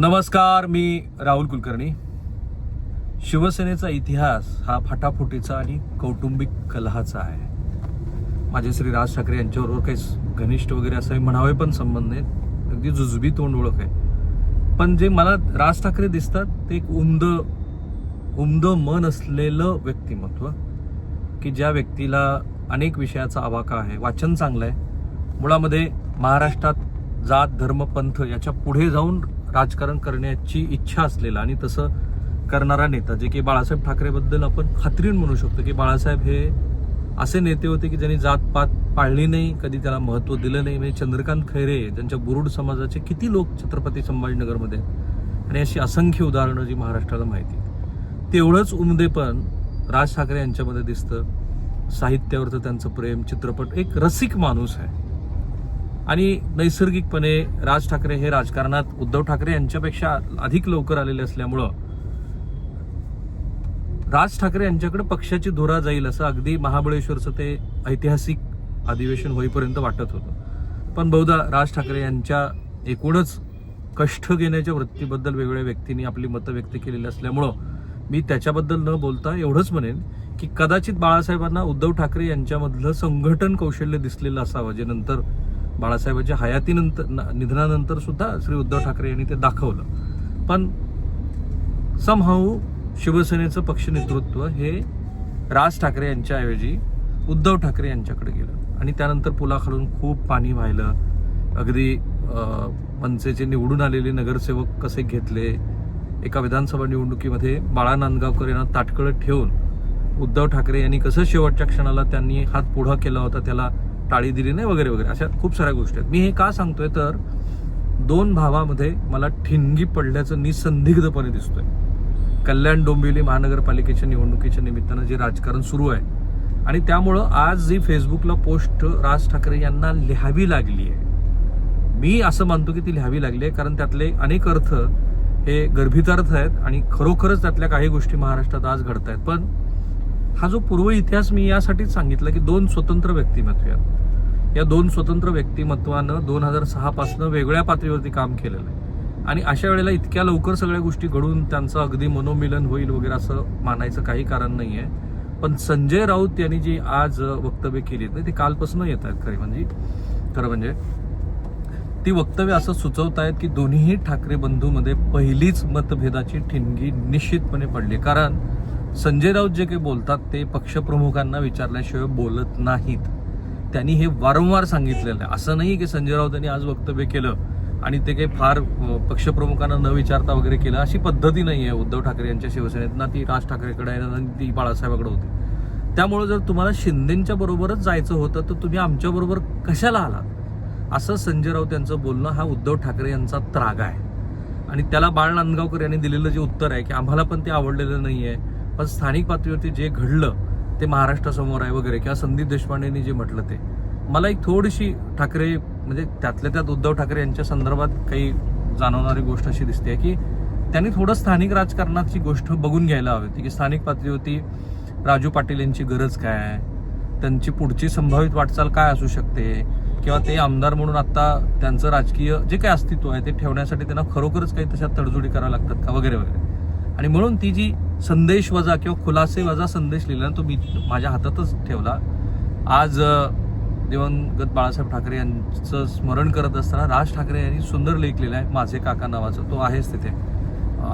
नमस्कार मी राहुल कुलकर्णी. शिवसेनेचा इतिहास हा फाटाफुटीचा आणि कौटुंबिक कलहाचा आहे. माझे श्री राज ठाकरे यांच्याबरोबर काही घनिष्ठ वगैरे असं म्हणावे पण संबंध नाहीत अगदी जुजबी तोंड ओळख आहे. पण जे मला राज ठाकरे दिसतात ते एक उमद उमद मन असलेलं व्यक्तिमत्व की ज्या व्यक्तीला अनेक विषयाचा आवाका आहे वाचन चांगलं आहे. मुळामध्ये महाराष्ट्रात जात धर्म पंथ याच्यापुढे जाऊन राजकारण करण्याची इच्छा असलेला आणि तसं करणारा नेता जे की बाळासाहेब ठाकरेबद्दल आपण खात्रीन म्हणू शकतो की बाळासाहेब हे असे नेते होते की ज्यांनी जातपात पाळली नाही कधी त्याला महत्त्व दिलं नाही. म्हणजे चंद्रकांत खैरे त्यांच्या बुरुड समाजाचे किती लोक छत्रपती संभाजीनगरमध्ये आणि अशी असंख्य उदाहरणं जी महाराष्ट्राला माहिती आहेत. तेवढंच उमदेपण राज ठाकरे यांच्यामध्ये दिसतं. साहित्यावरचं त्यांचं प्रेम चित्रपट एक रसिक माणूस आहे. आणि नैसर्गिकपणे राज ठाकरे हे राजकारणात उद्धव ठाकरे यांच्यापेक्षा अधिक लवकर आलेले असल्यामुळं राज ठाकरे यांच्याकडे पक्षाची धुरा जाईल असं अगदी महाबळेश्वरचं ते ऐतिहासिक अधिवेशन होईपर्यंत वाटत होतं. पण बहुधा राज ठाकरे यांच्या एकूणच कष्ट घेण्याच्या वृत्तीबद्दल वेगवेगळ्या व्यक्तींनी आपली मतं व्यक्त केलेली असल्यामुळं मी त्याच्याबद्दल न बोलता एवढंच म्हणेन की कदाचित बाळासाहेबांना उद्धव ठाकरे यांच्यामधलं संघटन कौशल्य दिसलेलं असावं जे नंतर बाळासाहेबांच्या हयातीनंतर न- निधनानंतर सुद्धा श्री उद्धव ठाकरे यांनी ते दाखवलं. पण समहाऊ शिवसेनेचं पक्ष नेतृत्व हे राज ठाकरे यांच्याऐवजी उद्धव ठाकरे यांच्याकडे गेलं. आणि त्यानंतर पुलाखालून खूप पाणी वाहिलं अगदी मनसेचे निवडून आलेले नगरसेवक कसे घेतले? एका विधानसभा निवडणुकीमध्ये बाळा नांदगावकर यांना ताटकळत ठेवून उद्धव ठाकरे यांनी कसं शेवटच्या क्षणाला त्यांनी हात पुढा केला होता त्याला टाळी दिली नाही वगैरे वगैरे. अशा खूप साऱ्या गोष्टी आहेत. मी हे का सांगतोय तर दोन भावामध्ये मला ठिणगी पडल्याचं निसंदिग्धपणे दिसतोय. कल्याण डोंबिवली महानगरपालिकेच्या निवडणुकीच्या निमित्तानं जे राजकारण सुरू आहे. आणि त्यामुळं आज जी फेसबुकला पोस्ट राज ठाकरे यांना लिहावी लागली आहे. मी असं मानतो की ती लिहावी लागली आहे कारण त्यातले अनेक अर्थ हे गर्भितार्थ आहेत आणि खरोखरच त्यातल्या काही गोष्टी महाराष्ट्रात आज घडत आहेत पण हा जो पूर्व इतिहास मी यासाठीच सांगितलं की दोन स्वतंत्र व्यक्तिमत्व आहेत. या दोन स्वतंत्र व्यक्तिमत्वानं दोन हजार सहापासनं वेगळ्या पातळीवरती काम केलेलं आहे. आणि अशा वेळेला इतक्या लवकर सगळ्या गोष्टी घडून त्यांचं अगदी मनोमिलन होईल वगैरे असं मानायचं काही कारण नाही आहे पण संजय राऊत यांनी जी आज वक्तव्य केली आहेत ती कालपासून येत आहेत खरी म्हणजे. खरं म्हणजे ती वक्तव्य असं सुचवत आहेत की दोन्हीही ठाकरे बंधूमध्ये पहिलीच मतभेदाची ठिणगी निश्चितपणे पडली. कारण संजय राऊत जे काही बोलतात ते पक्षप्रमुखांना विचारल्याशिवाय बोलत नाहीत. त्यांनी हे वारंवार सांगितलेलं आहे. असं नाही की संजय राऊत यांनी आज वक्तव्य केलं आणि ते काही फार पक्षप्रमुखांना न विचारता वगैरे केलं अशी पद्धती नाही आहे. उद्धव ठाकरे यांच्या शिवसेनेत ना ती राज ठाकरेकडे आहे ना ती बाळासाहेबाकडे होती. त्यामुळे जर तुम्हाला शिंदेच्या बरोबरच जायचं होतं तर तुम्ही आमच्या बरोबर कशाला आलात? असं संजय राऊत यांचं बोलणं हा उद्धव ठाकरे यांचा त्राग आहे. आणि त्याला बाळ नांदगावकर यांनी दिलेलं जे उत्तर आहे की आम्हाला पण ते आवडलेलं नाही आहे पण स्थानिक पातळीवरती जे घडलं ते महाराष्ट्रासमोर आहे वगैरे. किंवा संदीप देशपांडेंनी जे म्हटलं ते. मला एक थोडीशी ठाकरे म्हणजे त्यातल्या त्यात उद्धव ठाकरे यांच्या संदर्भात काही जाणवणारी गोष्ट अशी दिसते की त्यांनी थोडं स्थानिक राजकारणाची गोष्ट बघून घ्यायला हवी होती की स्थानिक पातळीवरती राजू पाटील यांची गरज काय आहे? त्यांची पुढची संभावित वाटचाल काय असू शकते? किंवा ते आमदार म्हणून आता त्यांचं राजकीय जे काही अस्तित्व आहे ते ठेवण्यासाठी त्यांना खरोखरच काही तशा तडजोडी कराव्या लागतात का? वगैरे वगैरे. आणि म्हणून ती जी संदेश वजा किंवा खुलासे वजा संदेश लिहिला तो मी माझ्या हातातच ठेवला. आज दिवंगत बाळासाहेब ठाकरे यांचं स्मरण करत असताना राज ठाकरे यांनी सुंदर लेख लिहिला आहे माझे काका नावाचा. तो आहेच तिथे.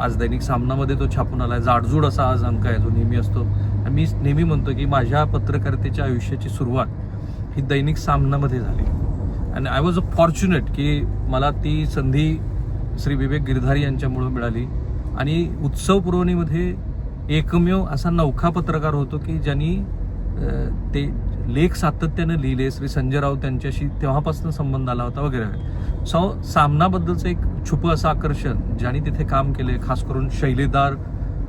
आज दैनिक सामनामध्ये तो छापून आला आहे जाडजूड असा आज अंक आहे जो नेहमी असतो. मी नेहमी म्हणतो की माझ्या पत्रकारितेच्या आयुष्याची सुरुवात ही दैनिक सामनामध्ये झाली. आणि आय वॉज अ फॉर्च्युनेट की मला ती संधी श्री विवेक गिरधारी यांच्यामुळं मिळाली. आणि उत्सव पुरवणीमध्ये एकमेव असा नौखा पत्रकार होतो की ज्यांनी ते लेख सातत्यानं लिहिले श्री संजय राऊत त्यांच्याशी तेव्हापासून संबंध आला होता वगैरे. वगैरे सो सामनाबद्दलचं एक छुपं असं आकर्षण ज्यांनी तिथे काम केले खास करून शैलीदार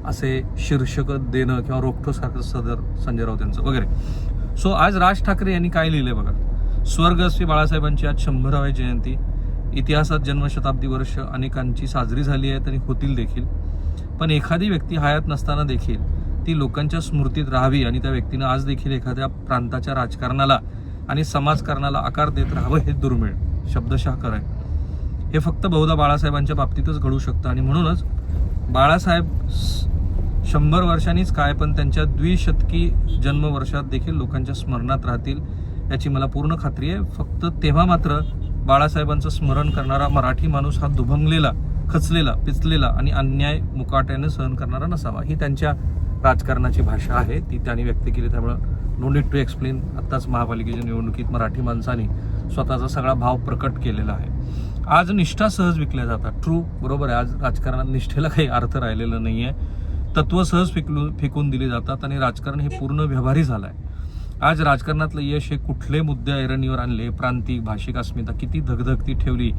असे शीर्षक देणं किंवा रोखठोसारखं सदर संजय राऊत यांचं वगैरे. सो आज राज ठाकरे यांनी काय लिहिलंय बघा? स्वर्ग श्री बाळासाहेबांची आज शंभराव्या जयंती. इतिहासात जन्मशताब्दी वर्ष अनेकांची साजरी झाली आहे आणि होतील देखील. पण एखादी व्यक्ती हयात नसताना देखील ती लोकांच्या स्मृतीत राहावी आणि त्या व्यक्तीनं आज देखील एखाद्या प्रांताच्या राजकारणाला आणि समाजकारणाला आकार देत राहावं हे दुर्मिळ. शब्दशः आहे हे फक्त बहुधा बाळासाहेबांच्या बाबतीतच घडू शकतं आणि म्हणूनच बाळासाहेब स- शंभर वर्षांनीच काय पण त्यांच्या द्विशतकी जन्मवर्षात देखील लोकांच्या स्मरणात राहतील याची मला पूर्ण खात्री आहे. फक्त तेव्हा मात्र बाळासाहेबांचं स्मरण करणारा मराठी माणूस हा दुभंगलेला खचलेला पिचलेला आणि अन्याय मुकाट्याने सहन करणारा नसावा. ही त्यांच्या राजकारणाची भाषा आहे. ती त्यांनी व्यक्त केली. त्यामुळं नो नीड टू एक्सप्लेन आत्ताच महापालिकेच्या निवडणुकीत मराठी माणसाने स्वतःचा सगळा भाव प्रकट केलेला आहे. आज निष्ठा सहज विकल्या जातात. ट्रू बरोबर आहे. आज राजकारणात निष्ठेला काही अर्थ राहिलेला नाही आहे तत्व सहज फेकलू फेकून दिली जातात आणि राजकारण हे पूर्ण व्यवहारी झालं आहे आज राजकारणातलं यश हे कुठले मुद्दे ऐरणीवर आणले प्रांतिक भाषिक अस्मिता किती धगधगती ठेवली?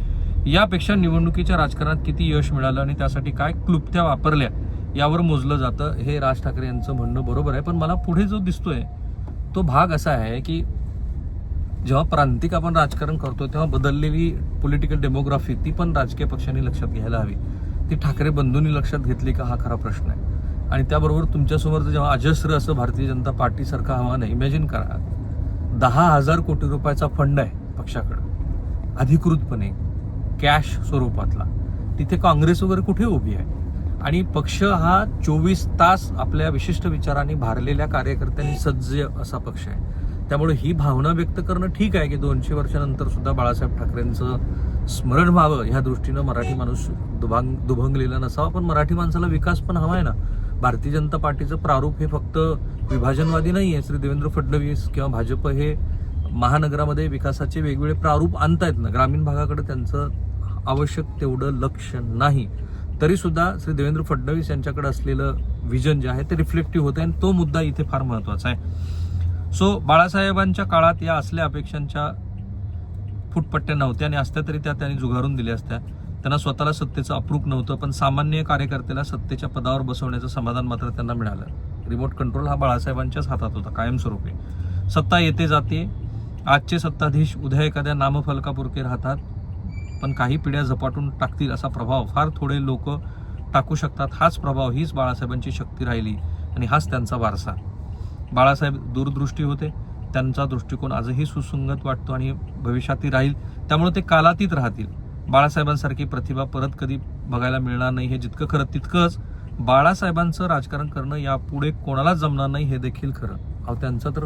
यापेक्षा निवडणुकीच्या राजकारणात किती यश मिळालं आणि त्यासाठी काय क्लुप्त्या वापरल्या यावर मोजलं जातं हे राज ठाकरे यांचं म्हणणं बरोबर आहे. पण मला पुढे जो दिसतोय तो भाग असा आहे की जेव्हा प्रांतिक आपण राजकारण करतो तेव्हा बदललेली पॉलिटिकल डेमोग्राफी ती पण राजकीय पक्षांनी लक्षात घ्यायला हवी. ती ठाकरे बंधूंनी लक्षात घेतली का हा खरा प्रश्न आहे. आणि त्याबरोबर तुमच्यासमोर जेव्हा अजस्र असं भारतीय जनता पार्टीसारखं आव्हान आहे इमॅजिन करा. दहा हजार कोटी रुपयाचा फंड आहे पक्षाकडं. अधिकृतपणे. कॅश स्वरूपातला. तिथे काँग्रेस वगैरे कुठे उभी आहे? आणि पक्ष हा चोवीस तास आपल्या विशिष्ट विचारांनी भारलेल्या कार्यकर्त्यांनी सज्ज असा पक्ष आहे. त्यामुळे ही भावना व्यक्त करणं ठीक आहे की दोनशे वर्षानंतर सुद्धा बाळासाहेब ठाकरेंचं स्मरण व्हावं ह्या दृष्टीनं मराठी माणूस दुभांग दुभंगलेला नसावा. पण मराठी माणसाला विकास पण हवा आहे ना. भारतीय जनता पार्टीचं प्रारूप हे फक्त विभाजनवादी नाही आहे. श्री देवेंद्र फडणवीस किंवा भाजप हे महानगरामध्ये विकासाचे वेगवेगळे प्रारूप आणतायत ना. ग्रामीण भागाकडे त्यांचं आवश्यक तेवढं लक्ष नाही. तरीसुद्धा श्री देवेंद्र फडणवीस यांच्याकडे असलेलं विजन जे आहे ते रिफ्लेक्टिव्ह होतं आणि तो मुद्दा इथे फार महत्त्वाचा आहे. सो बाळासाहेबांच्या काळात या असल्या अपेक्षांच्या फुटपट्ट्या नव्हत्या आणि असत्या तरी त्या त्यांनी जुगारून दिल्या असत्या. त्यांना स्वतःला सत्तेचं अप्रूप नव्हतं पण सामान्य कार्यकर्त्याला सत्तेच्या पदावर बसवण्याचं समाधान मात्र त्यांना मिळालं. रिमोट कंट्रोल हा बाळासाहेबांच्याच हातात होता कायमस्वरूपी. सत्ता येते जाते आजचे सत्ताधीश उद्या एखाद्या नामफलकापुरके राहतात पण काही पिढ्या झपाटून टाकतील असा प्रभाव. फार थोडे लोक टाकू शकतात हाच प्रभाव हीच बाळासाहेबांची शक्ती राहिली आणि हाच त्यांचा वारसा. बाळासाहेब दूरदृष्टी होते त्यांचा दृष्टिकोन आजही सुसंगत वाटतो आणि भविष्यातही राहील त्यामुळे ते कालातीत राहतील. बाळासाहेबांसारखी प्रतिभा परत कधी बघायला मिळणार नाही हे जितकं खरं तितकंच बाळासाहेबांचं राजकारण करणं यापुढे कोणालाच जमणार नाही हे देखील खरं. अहो त्यांचा तर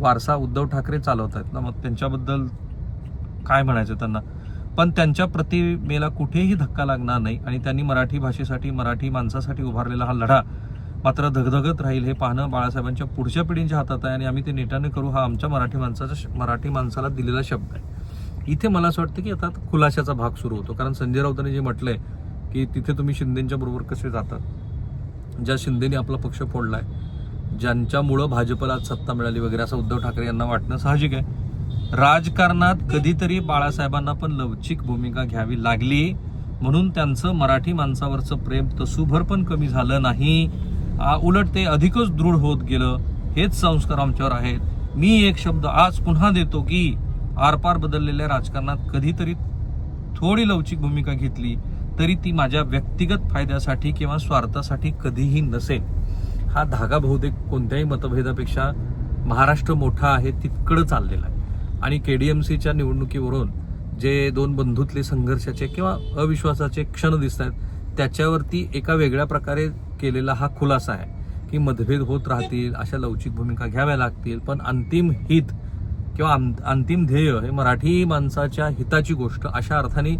वारसा उद्धव ठाकरे चालवत आहेत ना मग त्यांच्याबद्दल काय म्हणायचं त्यांना? पण त्यांच्या प्रतिमेला कुठेही धक्का लागणार नाही आणि त्यांनी मराठी भाषेसाठी मराठी माणसासाठी उभारलेला हा लढा मात्र धगधगत राहील हे पाहणं बाळासाहेबांच्या पुढच्या पिढींच्या हातात आहे आणि आम्ही ते नेटाने करू हा आमच्या मराठी माणसाचा श- मराठी माणसाला दिलेला शब्द आहे. इथे मला असं वाटतं की आता खुलाशाचा भाग सुरू होतो. कारण संजय राऊतांनी जे म्हटलंय की तिथे तुम्ही शिंदेच्या बरोबर कसे जातात ज्या शिंदेने आपला पक्ष फोडलाय ज्यांच्यामुळं भाजपला सत्ता मिळाली वगैरे असं उद्धव ठाकरे यांना वाटणं साहजिक आहे. राजकारणात कधीतरी बाळासाहेबांना पण लवचिक भूमिका घ्यावी लागली. म्हणून त्यांचं मराठी माणसावरचं प्रेम तसूभर पण कमी झालं नाही. उलट ते अधिकच दृढ होत गेलं. हेच संस्कार आमच्यावर आहेत. मी एक शब्द आज पुन्हा देतो की आरपार बदललेल्या राजकारणात कधीतरी थोडी लवचिक भूमिका घेतली तरी ती माझ्या व्यक्तिगत फायद्यासाठी किंवा स्वार्थासाठी कधीही नसेल. हा धागा बहुतेक कोणत्याही मतभेदापेक्षा महाराष्ट्र मोठा आहे तितकडं चाललेला आहे. आणि के डी एम सीच्या निवडणुकीवरून जे दोन बंधुतले संघर्षाचे किंवा अविश्वासाचे क्षण दिसत आहेत त्याच्यावरती एका वेगळ्या प्रकारे केलेला हा खुलासा आहे की मतभेद होत राहतील अशा लवचिक भूमिका घ्याव्या लागतील पण अंतिम हित किंवा अंतिम ध्येय हे मराठी माणसाच्या हिताची गोष्ट अशा अर्थाने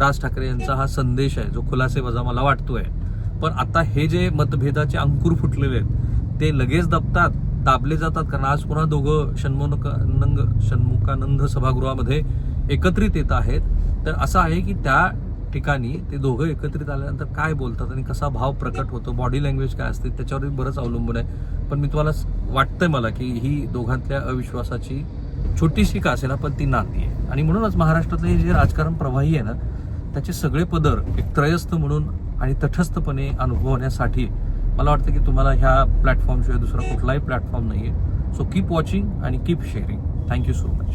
राज ठाकरे यांचा हा संदेश आहे जो खुलासे वजा मला वाटतोय. पण आता हे जे मतभेदाचे अंकुर फुटलेले आहेत ते लगेच दबतात दाबले जातात कारण आज पुन्हा दोघं षण्मुखानंद षण्मुखानंद सभागृहामध्ये एकत्रित येत आहेत. तर असं आहे की त्या ठिकाणी ते दोघं एकत्रित आल्यानंतर काय बोलतात आणि कसा भाव प्रकट होतो बॉडी लँग्वेज काय असते त्याच्यावर बरंच अवलंबून आहे. पण मी तुम्हाला वाटतंय मला की ही दोघांतल्या अविश्वासाची छोटीशी का असेल पण ती नाती आहे. आणि म्हणूनच महाराष्ट्रातलं हे जे राजकारण प्रवाही आहे ना त्याचे सगळे पदर एक त्रयस्थ म्हणून आणि तटस्थपणे अनुभवण्यासाठी मला वाटतं की तुम्हाला ह्या प्लॅटफॉर्मशिवाय दुसरा कुठलाही प्लॅटफॉर्म नाही आहे सो कीप वॉचिंग आणि keep sharing thank you so much